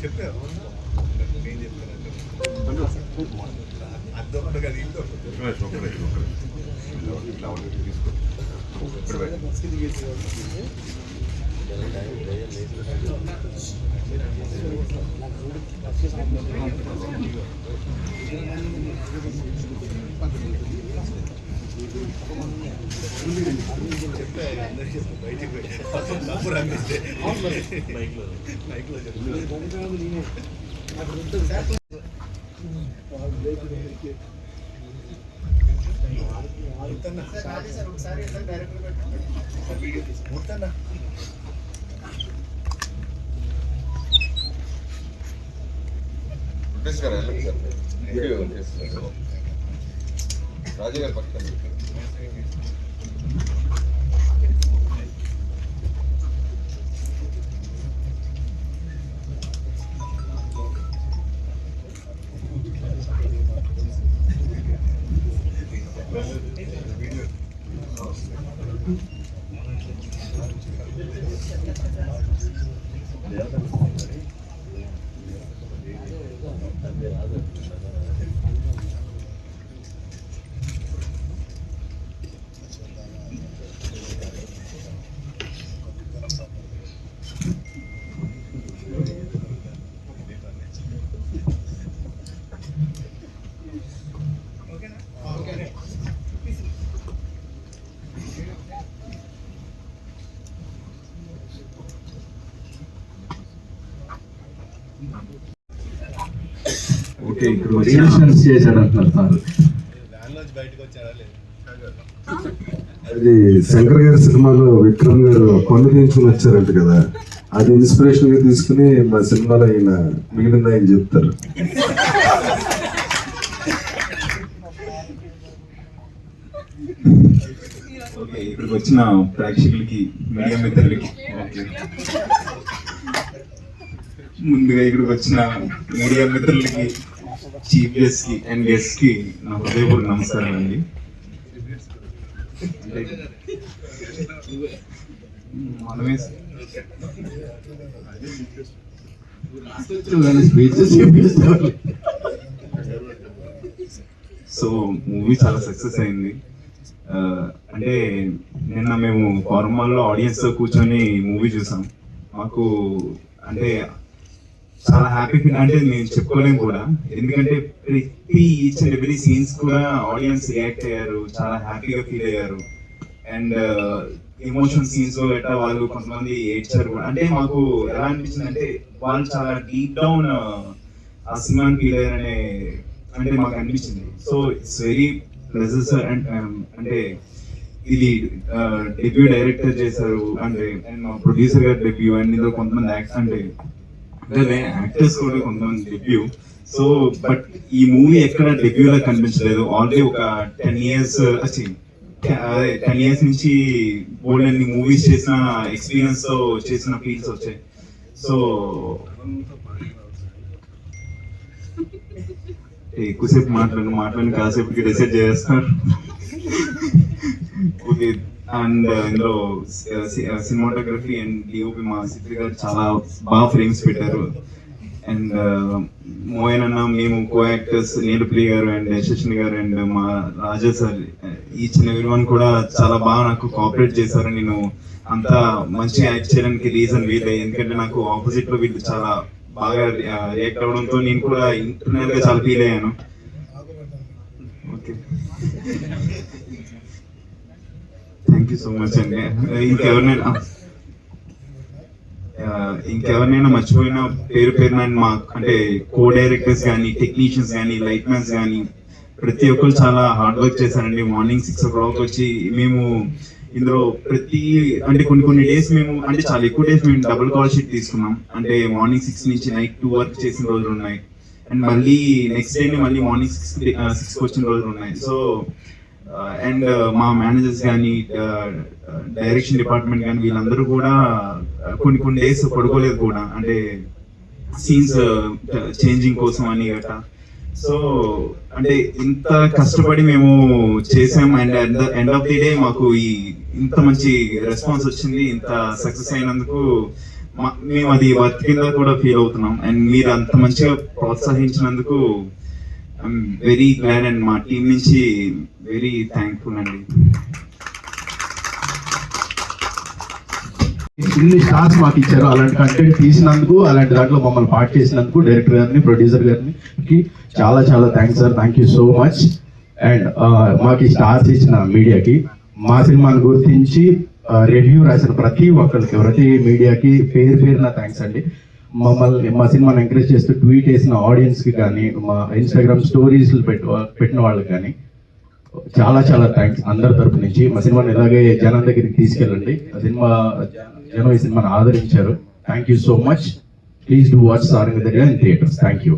చెప్పారు నేను చెప్పాను అర్థం కదా ఇంట్లో చెప్తా గారు వెళ్ళండి సార్ వీడియో చేస్తున్నారు రాజు గారు పక్కన ఓకే రిలేషన్స్ చేశాడు అంటారు సార్. అది శంకర్ గారి సినిమాలో విక్రమ్ గారు పన్ను తీయించుకుని వచ్చారంట కదా. అది ఇన్స్పిరేషన్ తీసుకుని మా సినిమాలో ఈయన మిగిలింది ఆయన చెప్తారు. ఓకే ఇక్కడికి వచ్చిన ప్రేక్షకులకి మీడియా మిత్రులకి. ఓకే. ముందుగా ఇక్కడికి వచ్చిన మీడియా మిత్రులకి చీఫ్ గెస్ట్కి అండ్ గెస్ట్కి నా హృదయపూర్వక నమస్కారం అండి. సో మూవీ చాలా సక్సెస్ అయింది. అంటే నిన్న మేము ఫార్మాల్లో ఆడియన్స్తో కూర్చొని మూవీ చూసాం. మాకు అంటే చాలా హ్యాపీ ఫీల్ అంటే నేను చెప్పుకోలేము కూడా. ఎందుకంటే ప్రతి ఈచ్ అండ్ ఎవ్రీ సీన్స్ కూడా ఆడియన్స్ రియాక్ట్ అయ్యారు చాలా హ్యాపీగా ఫీల్ అయ్యారు. అండ్ ఎమోషన్ సీన్స్లో ఎట్లా వాళ్ళు కొంతమంది ఏడ్చారు కూడా. అంటే మాకు ఎలా అనిపించింది అంటే వాళ్ళు చాలా డీప్ డౌన్ ఆ సినిమాని ఫీల్ అయ్యారనే అంటే మాకు అనిపించింది. So it's very pleasures and అంటే ఇది డెబ్యూ డైరెక్టర్ చేశారు అంటే అండ్ మా ప్రొడ్యూసర్ గారు డెబ్యూ అండ్ ఇందులో కొంతమంది యాక్ట్ అంటే అంటే యాక్టర్స్ కూడా కొంతమంది డెబ్యూ సో బట్ ఈ మూవీ ఎక్కడ డెబ్యూలా కనిపించలేదు. ఆల్రెడీ ఒక టెన్ ఇయర్స్ వచ్చింది టెన్ ఇయర్స్ నుంచి బోల్డ్ అన్ని మూవీస్ చేసిన ఎక్స్పీరియన్స్తో చేసిన ఫీల్స్ వచ్చాయి. సో ఎక్కువసేపు మాట్లాడు మాట్లాడి కాసేపుకి డిసైడ్ చేస్తారు ఓకే అండ్ ఇందులో సినిమాటోగ్రఫీ అండ్ డిఓపి మా సిద్ధి గారు చాలా బాగా ఫ్రేమ్స్ పెట్టారు. అండ్ uh, మోయన్ అన్న మేము కో యాక్టర్స్ నీలప్రియ గారు అండ్ యశస్విని గారు అండ్ మా రాజా సార్ ఈ చిన్న విలువన్ కూడా చాలా బాగా నాకు కోఆపరేట్ చేశారు. నేను అంత మంచిగా యాక్ట్ చేయడానికి రీజన్ వీళ్ళే. ఎందుకంటే నాకు ఆపోజిట్లో వీళ్ళు చాలా బాగా uh, రియాక్ట్ అవడంతో నేను కూడా ఇంటర్నల్గా చాలా ఫీల్ అయ్యాను. Okay thank you so much అండి. Uh, ఇంకెవరినైనా Uh, ఇంకెవరినైనా మర్చిపోయిన పేరు పేరున మా అంటే కో డైరెక్టర్స్ కానీ టెక్నీషియన్స్ కానీ లైట్ మ్యాన్స్ కానీ ప్రతి ఒక్కరు చాలా హార్డ్ వర్క్ చేశారండి. మార్నింగ్ సిక్స్ ఓ క్లాక్ వచ్చి మేము ఇందులో ప్రతి అంటే కొన్ని కొన్ని డేస్ మేము అంటే చాలా ఎక్కువ డేస్ మేము డబుల్ కాల్ షీట్ తీసుకున్నాం. అంటే మార్నింగ్ సిక్స్ నుంచి నైట్ టూ వర్క్ చేసిన రోజులు ఉన్నాయి. అండ్ మళ్ళీ నెక్స్ట్ డే మళ్ళీ మార్నింగ్ సిక్స్ సిక్స్ వచ్చిన రోజులు ఉన్నాయి. సో Uh, అండ్ uh, మా మేనేజర్స్ కానీ డైరెక్షన్ డిపార్ట్మెంట్ కానీ వీళ్ళందరూ కూడా uh, కొన్ని కొన్ని డేస్ పడుకోలేదు కూడా. అంటే సీన్స్ చేంజింగ్ కోసం అని గట్రా సో అంటే ఇంత కష్టపడి మేము చేసాం. And the end of the day మాకు ఈ ఇంత మంచి రెస్పాన్స్ వచ్చింది. ఇంత సక్సెస్ అయినందుకు మా- మేము అది వర్క్ కింద కూడా ఫీల్ అవుతున్నాం. అండ్ మీరు అంత మంచిగా ప్రోత్సహించినందుకు వెరీ గ్లాడ్ అండ్ మా టీం నుంచి వెరీ థ్యాంక్ఫుల్ అండి. ఇన్ని స్టార్స్ మాకు ఇచ్చారు. అలాంటి కంటెంట్ తీసినందుకు అలాంటి దాంట్లో మమ్మల్ని పార్ట్ చేసినందుకు డైరెక్టర్ గారిని ప్రొడ్యూసర్ గారిని కి చాలా చాలా thanks sir thank you so much and మాకు ఈ స్టార్స్ ఇచ్చిన మీడియాకి మా సినిమాను గుర్తించి uh, రివ్యూ రాసిన ప్రతి ఒక్కరికి ప్రతి మీడియాకి పేరు పేరున థ్యాంక్స్ అండి. మమ్మల్ని మా సినిమాని ఎంకరేజ్ చేస్తూ ట్వీట్ చేసిన ఆడియన్స్కి కానీ మా ఇన్స్టాగ్రామ్ స్టోరీస్ పెట్టిన వాళ్ళకి కానీ చాలా చాలా థ్యాంక్స్ అందరి తరపు నుంచి. మా సినిమాని ఇలాగే జనం దగ్గరికి తీసుకెళ్ళండి. ఆ సినిమా జనం ఈ సినిమాని ఆదరించారు. Thank you so much please do watch Saranga దగ్గర ఇన్ థియేటర్స్ థ్యాంక్ యూ